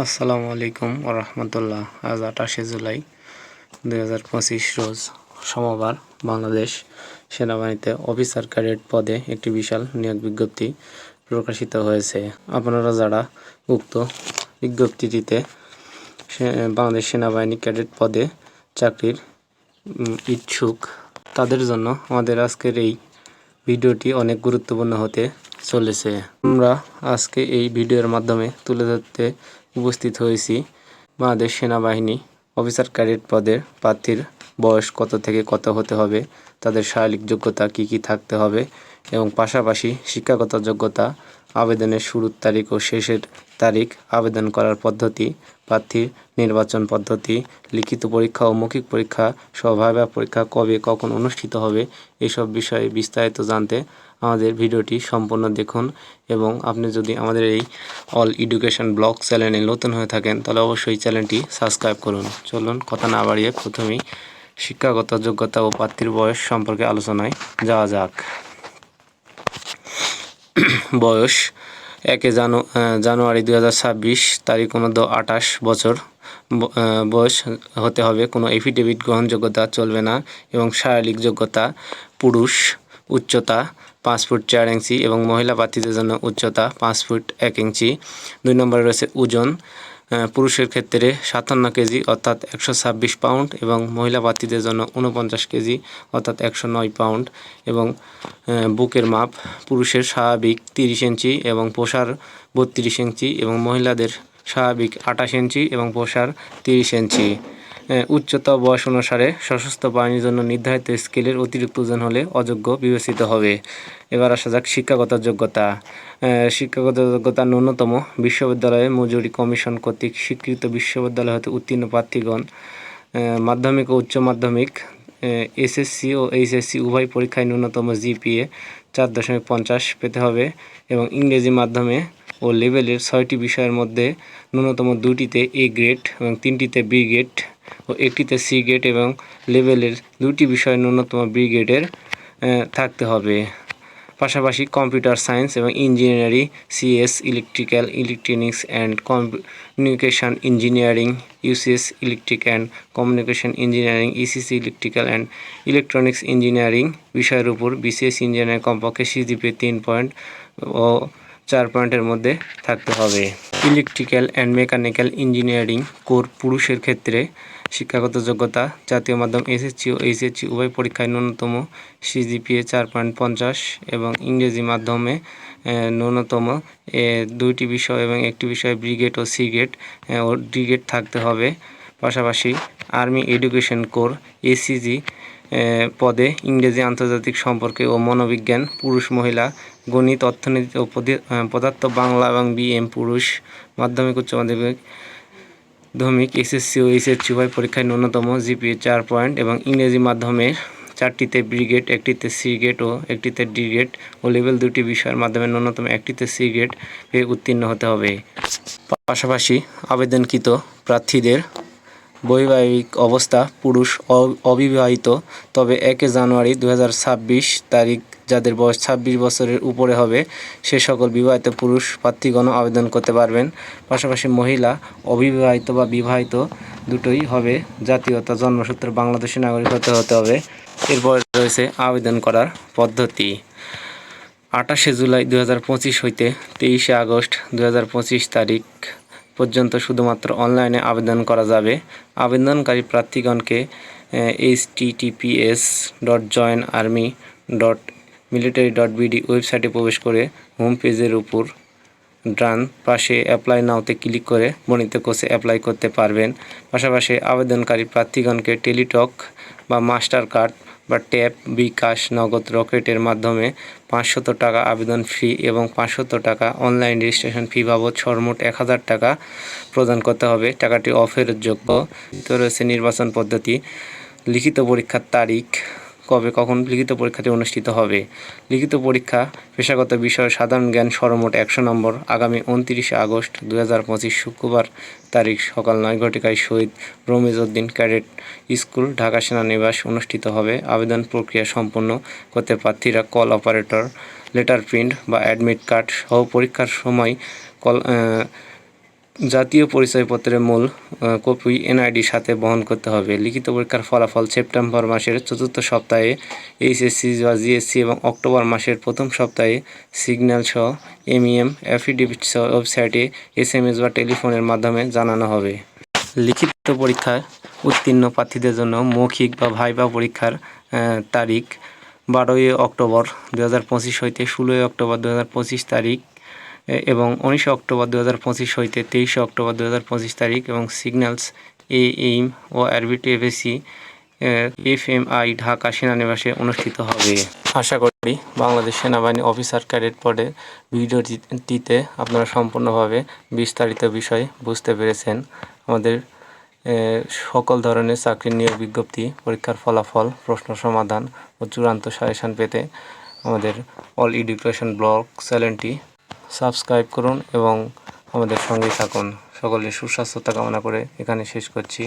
আসসালামু আলাইকুম রহমতুল্লাহ। আজ আঠাশে জুলাই দুই হাজার পঁচিশ রোজ সোমবার বাংলাদেশ সেনাবাহিনীতে অফিসার ক্যাডেট পদে একটি বিশাল নিয়োগ বিজ্ঞপ্তি প্রকাশিত হয়েছে। আপনারা যারা উক্ত বিজ্ঞপ্তিটিতে বাংলাদেশ সেনাবাহিনী ক্যাডেট পদে চাকরির ইচ্ছুক, তাদের জন্য আমাদের আজকের এই ভিডিওটি অনেক গুরুত্বপূর্ণ হতে চলেছে। আমরা আজকে এই ভিডিওর মাধ্যমে তুলে ধরতে উপস্থিত হয়েছি। বাংলাদেশ সেনাবাহিনী অফিসার ক্যাডেট পদের প্রার্থীর বয়স কত থেকে কত হতে হবে, তাদের শারীরিক যোগ্যতা কি কি থাকতে হবে এবং পাশাপাশি শিক্ষাগত যোগ্যতা আবেদনের শুরুর তারিখ ও শেষের তারিখ আবেদন করার পদ্ধতি প্রার্থীর নির্বাচন পদ্ধতি, লিখিত পরীক্ষা ও মৌখিক পরীক্ষা সভাবা পরীক্ষা কবে কখন অনুষ্ঠিত হবে এসব বিষয়ে বিস্তারিত জানতে আমাদের ভিডিওটি সম্পূর্ণ দেখুন এবং আপনি যদি আমাদের এই অল এডুকেশন ব্লগ চ্যানেলে নতুন হয়ে থাকেন তাহলে অবশ্যই চ্যানেলটি সাবস্ক্রাইব করুন। চলুন, কথা না বাড়িয়ে প্রথমেই শিক্ষাগত যোগ্যতা ও প্রার্থীর বয়স সম্পর্কে আলোচনায় যাওয়া যাক। বয়স একে জানু জানুয়ারি দু হাজার ছাব্বিশ, তারিখ অনুদ্ধ আঠাশ বছর। বয়স হতে হবে, কোনো এফিডেভিট গ্রহণযোগ্যতা চলবে না এবং শারীরিক যোগ্যতা, পুরুষ উচ্চতা পাঁচ ফুট চার ইঞ্চি এবং মহিলা প্রার্থীদের জন্য উচ্চতা পাঁচ ফুট এক ইঞ্চি। দুই নম্বরে রয়েছে ওজন পুরুষের ক্ষেত্রে সাতান্ন কেজি অর্থাৎ একশো ছাব্বিশ পাউন্ড এবং মহিলা প্রার্থীদের জন্য উনপঞ্চাশ কেজি অর্থাৎ একশো নয় পাউন্ড এবং বুকের মাপ পুরুষের স্বাভাবিক তিরিশ ইঞ্চি এবং পোষার বত্রিশ ইঞ্চি এবং মহিলাদের স্বাভাবিক আঠাশ ইঞ্চি এবং পোষার তিরিশ ইঞ্চি। উচ্চতা বয়স অনুসারে সশস্ত্র বাহিনীর জন্য নির্ধারিত স্কেলের অতিরিক্ত ওজন হলে অযোগ্য বিবেচিত হবে। এবার আসা যাক শিক্ষাগত যোগ্যতা। শিক্ষাগত যোগ্যতা ন্যূনতম। বিশ্ববিদ্যালয়ে মজুরি কমিশন কর্তৃক স্বীকৃত বিশ্ববিদ্যালয় হতে উত্তীর্ণ প্রার্থীগণ মাধ্যমিক ও উচ্চ মাধ্যমিক এসএসসি ও এইচএসসি উভয় পরীক্ষায় ন্যূনতম জিপিএ চার দশমিক পঞ্চাশ পেতে হবে এবং ইংরেজি মাধ্যমে ও লেভেলের ছয়টি বিষয়ের মধ্যে ন্যূনতম দুটিতে এ গ্রেড এবং তিনটিতে বি গ্রেড ও একটিতে সি গ্রেড এবং লেভেলের দুটি বিষয় ন্যূনতম বি গ্রেডের থাকতে হবে। পাশাপাশি কম্পিউটার সায়েন্স এবং engineering, CS, electrical, electronics and communication engineering, UCS, electric and communication engineering, ECC, electrical and electronics engineering বিষয়ের উপর বিসিএস ইঞ্জিনিয়ারিং কমপক্ষে সিজিপি তিন পয়েন্ট ও চার পয়েন্টের মধ্যে থাকতে হবে। Electrical and mechanical engineering core পুরুষের ক্ষেত্রে শিক্ষাগত যোগ্যতা, জাতীয় মাধ্যম এসএসসি ও এইচএসসি উভয় পরীক্ষায় ন্যূনতম সিজিপিএ চার পয়েন্ট পঞ্চাশ এবং ইংরেজি মাধ্যমে ন্যূনতম দুইটি বিষয় এবং একটি বিষয় ব্রিগেড ও সি গ্রেড ও ডি গ্রেড থাকতে হবে। পাশাপাশি আর্মি এডুকেশন কোর এসিজি পদে ইংরেজি আন্তর্জাতিক সম্পর্কে ও মনোবিজ্ঞান, পুরুষ, মহিলা, গণিত, অর্থনীতি ও পদি- পদার্থ, বাংলা এবং বিএম, পুরুষ, মাধ্যমিক, উচ্চ মাধ্যমিক মাধ্যমিক, এসএসসি ও এইচএসসি উভয় পরীক্ষায় ন্যূনতম জিপিএ চার পয়েন্ট এবং ইংরেজি মাধ্যমে চারটিতে ব্রিগেড, একটিতে সি গ্রেড ও একটিতে ডি গ্রেড ও লেভেল দুটি বিষয়ের মাধ্যমে ন্যূনতম একটিতে সি গ্রেড পেয়ে উত্তীর্ণ হতে হবে। পাশাপাশি আবেদনকৃত প্রার্থীদের বৈবাহিক অবস্থা পুরুষ অবিবাহিত, তবে একে জানুয়ারি দু হাজার ছাব্বিশ তারিখ, যাদের বয়স ছাব্বিশ বছরের উপরে হবে, সে সকল বিবাহিত পুরুষ প্রার্থীগণ আবেদন করতে পারবেন। পাশাপাশি মহিলা, অবিবাহিত বা বিবাহিত দুটোই হবে জাতীয়তা জন্মসূত্রে বাংলাদেশি নাগরিক হতে হতে হবে। এরপর রয়েছে আবেদন করার পদ্ধতি। আঠাশে জুলাই দু হাজার পঁচিশ হইতে তেইশে আগস্ট দু হাজার পঁচিশ তারিখ পর্যন্ত শুধুমাত্র অনলাইনে আবেদন করা যাবে। আবেদনকারী প্রার্থীগণকে H TTPS dot join army dot military dot BD ওয়েবসাইটে প্রবেশ করে হোম পেজের উপর ডান পাশে অ্যাপ্লাই নাওতে ক্লিক করে বর্ণিত কোর্সে অ্যাপ্লাই করতে পারবেন। পাশাপাশি আবেদনকারী প্রার্থীগণকে টেলিটক বা মাস্টার কার্ড বা ট্যাপ, বিকাশ, নগদ, রকেটের মাধ্যমে পাঁচশত টাকা আবেদন ফি এবং পাঁচশত টাকা অনলাইন রেজিস্ট্রেশন ফি বাবদ সর্বমোট এক হাজার টাকা প্রদান করতে হবে। টাকাটি অফেরতযোগ্য তো রয়েছে নির্বাচন পদ্ধতি। লিখিত পরীক্ষার তারিখ কবে কখন লিখিত পরীক্ষাটি অনুষ্ঠিত হবে? লিখিত পরীক্ষা পেশাগত বিষয় সাধারণ জ্ঞান সর্বমোট একশো নম্বর। আগামী উনত্রিশে আগস্ট দু শুক্রবার তারিখ সকাল নয় ঘটিকায় শহীদ রমিজউদ্দিন ক্যাডেট স্কুল, ঢাকা সেনানিবাস অনুষ্ঠিত হবে। আবেদন প্রক্রিয়া সম্পন্ন করতে প্রার্থীরা কল অপারেটর, লেটার প্রিন্ট বা অ্যাডমিট কার্ড সহ পরীক্ষার সময় কল জাতীয় পরিচয়পত্রের মূল কপি এনআইডির সাথে বহন করতে হবে। লিখিত পরীক্ষার ফলাফল সেপ্টেম্বর মাসের চতুর্থ সপ্তাহে এইচএসসি বা জিএসসি এবং অক্টোবর মাসের প্রথম সপ্তাহে সিগন্যাল সহ এমইএম, অ্যাফিডেভিট সহ ওয়েবসাইটে এসএমএস বা টেলিফোনের মাধ্যমে জানানো হবে। লিখিত পরীক্ষায় উত্তীর্ণ প্রার্থীদের জন্য মৌখিক বা ভাইবা পরীক্ষার তারিখ বারোই অক্টোবর দু হাজার পঁচিশ হইতে ষোলোই অক্টোবর দু হাজার পঁচিশ তারিখ এবং উনিশে অক্টোবর দু হাজার পঁচিশ হইতে তেইশে অক্টোবর দু হাজার পঁচিশ তারিখ এবং সিগন্যালস, এ, এইম ও আরবিটিএফএসি এফ এম আই ঢাকা সেনানিবাসে অনুষ্ঠিত হবে। আশা করি বাংলাদেশ সেনাবাহিনী অফিসার ক্যাডেট পদে ভিডিওটিতে আপনারা সম্পূর্ণভাবে বিস্তারিত বিষয় বুঝতে পেরেছেন। আমাদের সকল ধরনের চাকরির নিয়োগ বিজ্ঞপ্তি, পরীক্ষার ফলাফল, প্রশ্ন সমাধান ও চূড়ান্ত সাজেশন পেতে আমাদের অল এডুকেশন ব্লগ চ্যানেলটি সাবস্ক্রাইব করুন এবং আমাদের সঙ্গে থাকুন। সকলে সুস্বাস্থ্যতা কামনা করে এখানে শেষ করছি।